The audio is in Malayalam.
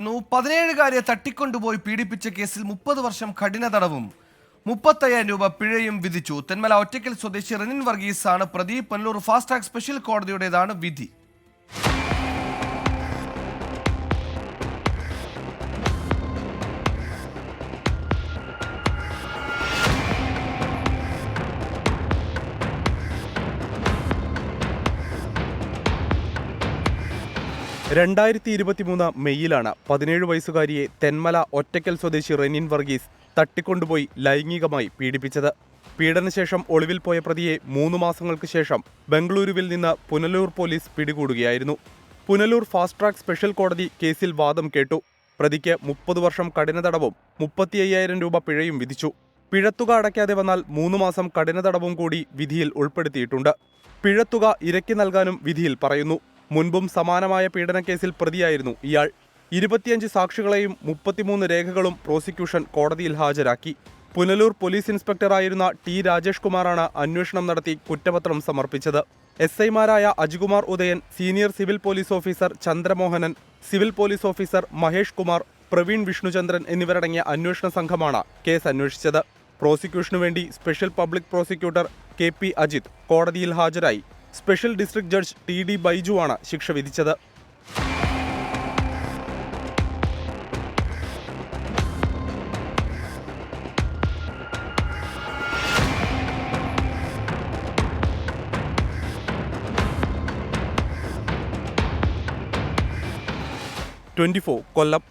ന്നു. പതിനേഴുകാരിയെ തട്ടിക്കൊണ്ടുപോയി പീഡിപ്പിച്ച കേസിൽ മുപ്പത് വർഷം കഠിന തടവും മുപ്പത്തയ്യായിരം രൂപ പിഴയും വിധിച്ചു തെന്മല ഒറ്റയ്ക്കൽ സ്വദേശി റെനിൻ വർഗീസ് ആണ് പ്രതി പനലൂർ ഫാസ്റ്റ് ട്രാക്ക് സ്പെഷ്യൽ കോടതിയുടേതാണ് വിധി രണ്ടായിരത്തി ഇരുപത്തിമൂന്ന് മെയ്യിലാണ് പതിനേഴ് വയസ്സുകാരിയെ തെന്മല ഒറ്റയ്ക്കൽ സ്വദേശി റെനിൻ വർഗീസ് തട്ടിക്കൊണ്ടുപോയി ലൈംഗികമായി പീഡിപ്പിച്ചത്. പീഡനശേഷം ഒളിവിൽ പോയ പ്രതിയെ മൂന്ന് മാസങ്ങൾക്ക് ശേഷം ബംഗളൂരുവിൽ നിന്ന് പുനലൂർ പോലീസ് പിടികൂടുകയായിരുന്നു. പുനലൂർ ഫാസ്റ്റ് ട്രാക്ക് സ്പെഷ്യൽ കോടതി കേസിൽ വാദം കേട്ടു. പ്രതിക്ക് മുപ്പത് വർഷം കഠിന തടവും മുപ്പത്തി അയ്യായിരം രൂപ പിഴയും വിധിച്ചു. പിഴത്തുക അടയ്ക്കാതെ വന്നാൽ മൂന്ന് മാസം കഠിന തടവും കൂടി വിധിയിൽ ഉൾപ്പെടുത്തിയിട്ടുണ്ട്. പിഴത്തുക ഇരക്കി നൽകാനും വിധിയിൽ പറയുന്നു. മുൻപും സമാനമായ പീഡനക്കേസിൽ പ്രതിയായിരുന്നു ഇയാൾ. ഇരുപത്തിയഞ്ച് സാക്ഷികളെയും മുപ്പത്തിമൂന്ന് രേഖകളും പ്രോസിക്യൂഷൻ കോടതിയിൽ ഹാജരാക്കി. പുനലൂർ പോലീസ് ഇൻസ്പെക്ടറായിരുന്ന ടി രാജേഷ് കുമാറാണ് അന്വേഷണം നടത്തി കുറ്റപത്രം സമർപ്പിച്ചത്. എസ് ഐമാരായ Ajikumar Udayan senior civil police officer Chandramohanan civil police officer Mahesh Kumar Praveen Vishnuchandran എന്നിവരടങ്ങിയ അന്വേഷണ സംഘമാണ് കേസ് അന്വേഷിച്ചത്. പ്രോസിക്യൂഷനു വേണ്ടി special public prosecutor K P Ajith കോടതിയിൽ ഹാജരായി. Special district judge T D ബൈജുവാണ് ശിക്ഷ വിധിച്ചത്. ട്വന്റി കൊല്ലം.